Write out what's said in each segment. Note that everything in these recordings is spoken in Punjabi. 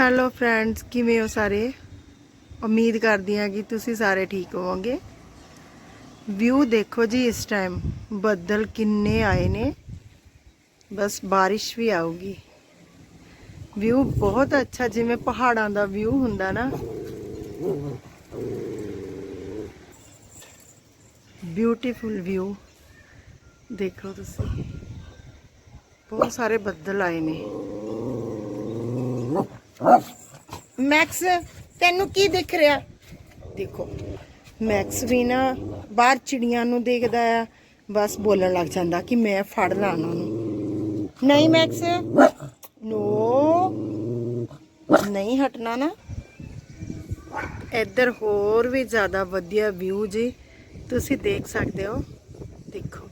ਹੈਲੋ ਫਰੈਂਡਸ ਕਿਵੇਂ ਹੋ ਸਾਰੇ? ਉਮੀਦ ਕਰਦੀ ਹਾਂ ਕਿ ਤੁਸੀਂ ਸਾਰੇ ਠੀਕ ਹੋਵੋਗੇ। ਵਿਊ ਦੇਖੋ ਜੀ ਇਸ ਟਾਈਮ ਬੱਦਲ ਕਿੰਨੇ ਆਏ ਨੇ। ਬਸ ਬਾਰਿਸ਼ ਵੀ ਆਊਗੀ। ਵਿਊ ਬਹੁਤ ਅੱਛਾ, ਜਿਵੇਂ ਪਹਾੜਾਂ ਦਾ ਵਿਊ ਹੁੰਦਾ ਨਾ। ਬਿਊਟੀਫੁਲ ਵਿਊ ਦੇਖੋ ਤੁਸੀਂ। ਬਹੁਤ ਸਾਰੇ ਬੱਦਲ ਆਏ ਨੇ। ਮੈਕਸ, ਤੈਨੂੰ ਕੀ ਦਿਖ ਰਿਹਾ? ਦੇਖੋ, ਮੈਕਸ ਵੀ ਨਾ ਬਾਹਰ ਚਿੜੀਆਂ ਨੂੰ ਦੇਖਦਾ ਆ, ਬਸ ਬੋਲਣ ਲੱਗ ਜਾਂਦਾ ਕਿ ਮੈਂ ਫੜ ਲਾਂ ਉਹਨਾਂ ਨੂੰ। ਨਹੀਂ ਮੈਕਸ? ਨੋ। ਨਹੀਂ ਹਟਣਾ ਨਾ। ਇੱਧਰ ਹੋਰ ਵੀ ਜ਼ਿਆਦਾ ਵਧੀਆ ਵਿਊ ਜੀ, ਤੁਸੀਂ ਦੇਖ ਸਕਦੇ ਹੋ। ਦੇਖੋ।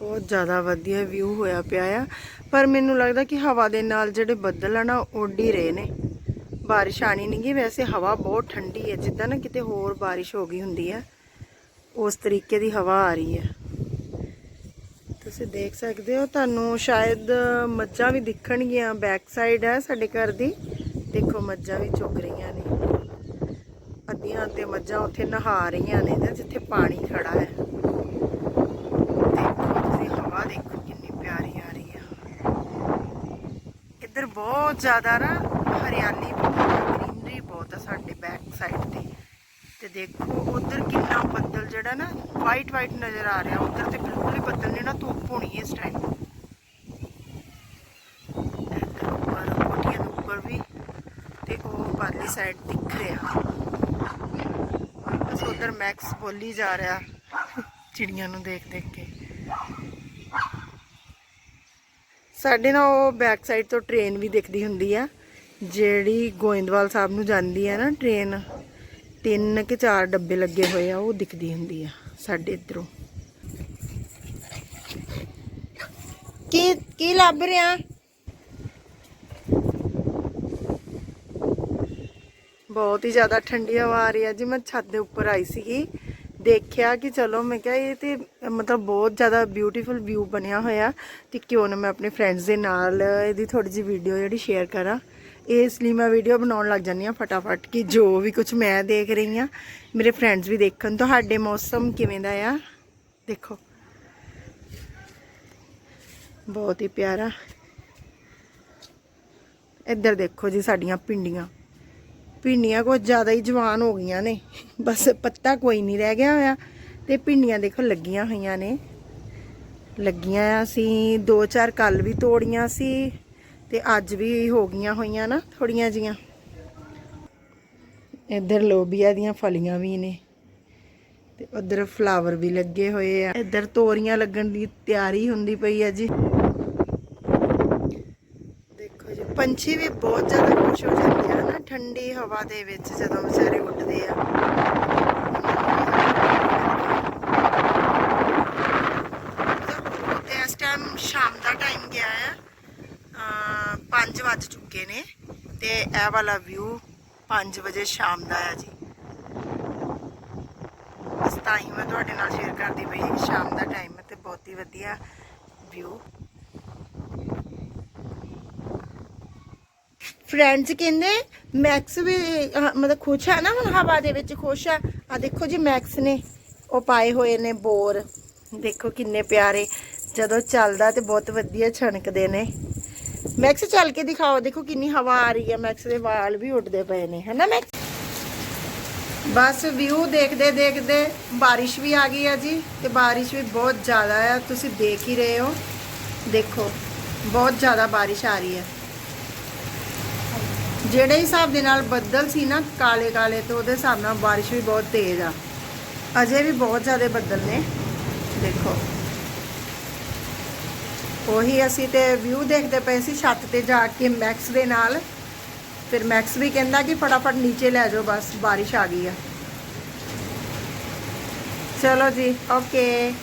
ਬਹੁਤ ਜ਼ਿਆਦਾ ਵਧੀਆ ਵਿਊ ਹੋਇਆ ਪਿਆ ਆ। ਪਰ ਮੈਨੂੰ ਲੱਗਦਾ ਕਿ ਹਵਾ ਦੇ ਨਾਲ ਜਿਹੜੇ ਬੱਦਲ ਆ ਨਾ ਉੱਡ ਹੀ ਰਹੇ ਨੇ। ਬਾਰਿਸ਼ ਆਣੀ ਨਹੀਂ ਗੀ, ਵੈਸੇ ਹਵਾ ਬਹੁਤ ਠੰਡੀ ਹੈ ਜਿੱਦਾਂ ਨਾ ਕਿਤੇ ਹੋਰ ਬਾਰਿਸ਼ ਹੋ ਗਈ ਹੁੰਦੀ ਹੈ ਉਸ ਤਰੀਕੇ ਦੀ ਹਵਾ ਆ ਰਹੀ ਹੈ ਤੁਸੀਂ ਦੇਖ ਸਕਦੇ ਹੋ, ਤੁਹਾਨੂੰ ਸ਼ਾਇਦ ਮੱਝਾਂ ਵੀ ਦਿਖਣਗੀਆਂ ਬੈਕ ਸਾਈਡ ਹੈ ਸਾਡੇ ਘਰ ਦੀ। ਦੇਖੋ, ਮੱਝਾਂ ਵੀ ਚੁੱਗ ਰਹੀਆਂ ਨੇ। ਅੱਧੀਆਂ ਤੇ ਮੱਝਾਂ ਉੱਥੇ ਨਹਾ ਰਹੀਆਂ ਨੇ ਜਿੱਥੇ ਪਾਣੀ ਖੜਾ ਹੈ। ਦੇਖੋ ਕਿੰਨੀ ਪਿਆਰੀ ਆ ਰਹੀ ਆ। ਇੱਧਰ ਬਹੁਤ ਜ਼ਿਆਦਾ ਨਾ ਹਰਿਆਲੀ ਬਹੁਤ ਗ੍ਰੀਨਰੀ ਬਹੁਤ ਆ ਸਾਡੇ ਬੈਕ ਸਾਈਡ ਤੇ। ਤੇ ਦੇਖੋ ਉਧਰ ਕਿੰਨਾ ਬੱਦਲ ਜਿਹੜਾ ਨਾ ਵਾਈਟ ਵਾਈਟ ਨਜ਼ਰ ਆ ਰਿਹਾ। ਉਧਰ ਤੇ ਬਿਲਕੁਲ ਹੀ ਬੱਦਲ ਨੇ ਨਾ ਧੁੱਪ ਹੋਣੀ ਇਸ ਟਾਈਮ ਉੱਪਰ, ਕੋਠੀਆਂ ਦੇ ਉੱਪਰ ਵੀ ਤੇ ਉਹ ਪਰਲੀ ਸਾਈਡ ਦਿਖ ਰਿਹਾ। ਬਸ ਉਧਰ ਮੈਕਸ ਬੋਲੀ ਜਾ ਰਿਹਾ। ਚਿੜੀਆਂ ਨੂੰ ਦੇਖ ਦੇਖ ਕੇ। ਸਾਡੇ ਨਾਲ ਉਹ ਬੈਕ ਸਾਈਡ ਤੋਂ ਟ੍ਰੇਨ ਵੀ ਦਿਖਦੀ ਹੁੰਦੀ ਆ, ਜਿਹੜੀ ਗੋਇੰਦਵਾਲ ਸਾਹਿਬ ਨੂੰ ਜਾਂਦੀ ਆ ਨਾ ਟ੍ਰੇਨ ਤਿੰਨ ਕਿ ਚਾਰ ਡੱਬੇ ਲੱਗੇ ਹੋਏ ਆ, ਉਹ ਦਿਖਦੀ ਹੁੰਦੀ ਆ ਸਾਡੇ ਇਧਰੋਂ। ਕੀ ਕੀ ਲੱਭ ਰਿਹਾ? ਬਹੁਤ ਹੀ ਜ਼ਿਆਦਾ ਠੰਡੀ ਹਵਾ ਆ ਰਹੀ ਹੈ ਜੀ, ਮੈਂ ਛੱਤ ਦੇ ਉੱਪਰ ਆਈ ਸੀਗੀ। ਦੇਖਿਆ ਕਿ ਚਲੋ ਮੈਂ ਕਿਹਾ ਇਹ ਤੇ ਮਤਲਬ ਬਹੁਤ ਜ਼ਿਆਦਾ ਬਿਊਟੀਫੁਲ ਵਿਊ ਬਣਿਆ ਹੋਇਆ ਤੇ ਕਿਉਂ ਨਾ ਮੈਂ ਆਪਣੇ ਫਰੈਂਡਸ ਦੇ ਨਾਲ ਇਹਦੀ ਥੋੜੀ ਜਿਹੀ ਵੀਡੀਓ ਜਿਹੜੀ ਸ਼ੇਅਰ ਕਰਾਂ। ਇਸ ਲਈ ਮੈਂ ਵੀਡੀਓ ਬਣਾਉਣ ਲੱਗ ਜਾਂਦੀ ਆ ਫਟਾਫਟ ਕਿ ਜੋ ਵੀ ਕੁਝ ਮੈਂ ਦੇਖ ਰਹੀ ਆ ਮੇਰੇ ਫਰੈਂਡਸ ਵੀ ਦੇਖਣ। ਤੁਹਾਡੇ ਮੌਸਮ ਕਿਵੇਂ ਦਾ ਆ? ਦੇਖੋ। ਬਹੁਤ ਹੀ ਪਿਆਰਾ। ਇੱਧਰ ਦੇਖੋ ਜੀ ਸਾਡੀਆਂ ਪਿੰਡੀਆਂ। ਪਿੰਡੀਆਂ ਕੁਝ ਜ਼ਿਆਦਾ ਹੀ ਜਵਾਨ ਹੋ ਗਈਆਂ ਨੇ। ਬਸ ਪੱਤਾ ਕੋਈ ਨਹੀਂ ਰਹਿ ਗਿਆ ਹੋਇਆ ਤੇ ਪਿੰਡੀਆਂ ਦੇਖੋ ਲੱਗੀਆਂ ਹੋਈਆਂ ਨੇ। ਲੱਗੀਆਂ ਆ ਅਸੀਂ ਦੋ ਚਾਰ ਕੱਲ ਵੀ ਤੋੜੀਆਂ ਸੀ ਤੇ ਅੱਜ ਵੀ ਹੋ ਗਈਆਂ ਹੋਈਆਂ ਨਾ ਥੋੜੀਆਂ ਜੀਆਂ। ਇੱਧਰ ਲੋਬੀਆ ਦੀਆਂ ਫਲੀਆਂ ਵੀ ਨੇ ਤੇ ਉਧਰ ਫਲਾਵਰ ਵੀ ਲੱਗੇ ਹੋਏ ਆ। ਇੱਧਰ ਤੋਰੀਆਂ ਲੱਗਣ ਦੀ ਤਿਆਰੀ ਹੁੰਦੀ ਪਈ ਆ ਜੀ ਦੇਖੋ ਜੀ ਪੰਛੀ ਵੀ ਬਹੁਤ ਜ਼ਿਆਦਾ ਖੁਸ਼ ਹੋ ਜਾਂਦੇ ਆ ਨਾ ਠੰਡੀ ਹਵਾ ਦੇ ਵਿੱਚ ਜਦੋਂ ਵਿਚਾਰੇ ਉੱਡਦੇ ਆ। ਇਸ ਟਾਈਮ ਸ਼ਾਮ ਦਾ ਟਾਈਮ ਗਿਆ ਆ। 5 ਵੱਜ ਚੁੱਕੇ ਨੇ ਤੇ ਇਹ ਵਾਲਾ ਵਿਊ 5 ਵਜੇ ਸ਼ਾਮ ਦਾ ਆ ਜੀ। ਬਸ ਤਾਂ ਹੀ ਮੈਂ ਤੁਹਾਡੇ ਨਾਲ ਸ਼ੇਅਰ ਕਰਦੀ ਪਈ ਹਾਂ ਕਿ ਸ਼ਾਮ ਦਾ ਟਾਈਮ ਤੇ ਬਹੁਤ ਹੀ ਵਧੀਆ ਵਿਊ ਫਰੈਂਡਸ ਕਹਿੰਦੇ ਮੈਕਸ ਵੀ ਮਤਲਬ ਖੁਸ਼ ਹੈ ਨਾ ਹੁਣ ਹਵਾ ਦੇ ਵਿੱਚ ਖੁਸ਼ ਆ। ਆ ਦੇਖੋ ਜੀ ਮੈਕਸ ਨੇ, ਉਹ ਪਾਏ ਹੋਏ ਨੇ ਬੋਰ। ਦੇਖੋ ਕਿੰਨੇ ਪਿਆਰੇ। ਜਦੋਂ ਚੱਲਦਾ ਤੇ ਬਹੁਤ ਵਧੀਆ ਛਣਕਦੇ ਨੇ। ਮੈਕਸ ਚੱਲ ਕੇ ਦਿਖਾਓ। ਦੇਖੋ ਕਿੰਨੀ ਹਵਾ ਆ ਰਹੀ ਹੈ ਮੈਕਸ ਦੇ ਵਾਲ ਵੀ ਉੱਡਦੇ ਪਏ ਨੇ। ਹੈਨਾ ਮੈਕਸ ਬਸ ਵਿਊ ਦੇਖਦੇ ਦੇਖਦੇ ਬਾਰਿਸ਼ ਵੀ ਆ ਗਈ ਆ ਜੀ ਤੇ ਬਾਰਿਸ਼ ਵੀ ਬਹੁਤ ਜ਼ਿਆਦਾ ਆ। ਤੁਸੀਂ ਦੇਖ ਹੀ ਰਹੇ ਹੋ। ਦੇਖੋ, ਬਹੁਤ ਜ਼ਿਆਦਾ ਬਾਰਿਸ਼ ਆ ਰਹੀ ਹੈ ਜਿਹੜੇ ਹਿਸਾਬ ਦੇ ਨਾਲ ਬੱਦਲ ਸੀ ਨਾ ਕਾਲੇ ਕਾਲੇ, ਤੇ ਉਹਦੇ ਹਿਸਾਬ ਨਾਲ ਬਾਰਿਸ਼ ਵੀ ਬਹੁਤ ਤੇਜ਼ ਆ। ਅਜੇ ਵੀ ਬਹੁਤ ਜ਼ਿਆਦਾ ਬੱਦਲ ਨੇ। ਦੇਖੋ। ਉਹੀ ਅਸੀਂ ਤੇ ਵਿਊ ਦੇਖਦੇ ਪਏ ਸੀ ਛੱਤ ਤੇ ਜਾ ਕੇ ਮੈਕਸ ਦੇ ਨਾਲ। ਫਿਰ ਮੈਕਸ ਵੀ ਕਹਿੰਦਾ ਕਿ ਫਟਾਫਟ ਨੀਚੇ ਲੈ ਜਾਓ, ਬਸ ਬਾਰਿਸ਼ ਆ ਗਈ ਆ। ਚਲੋ ਜੀ ਓਕੇ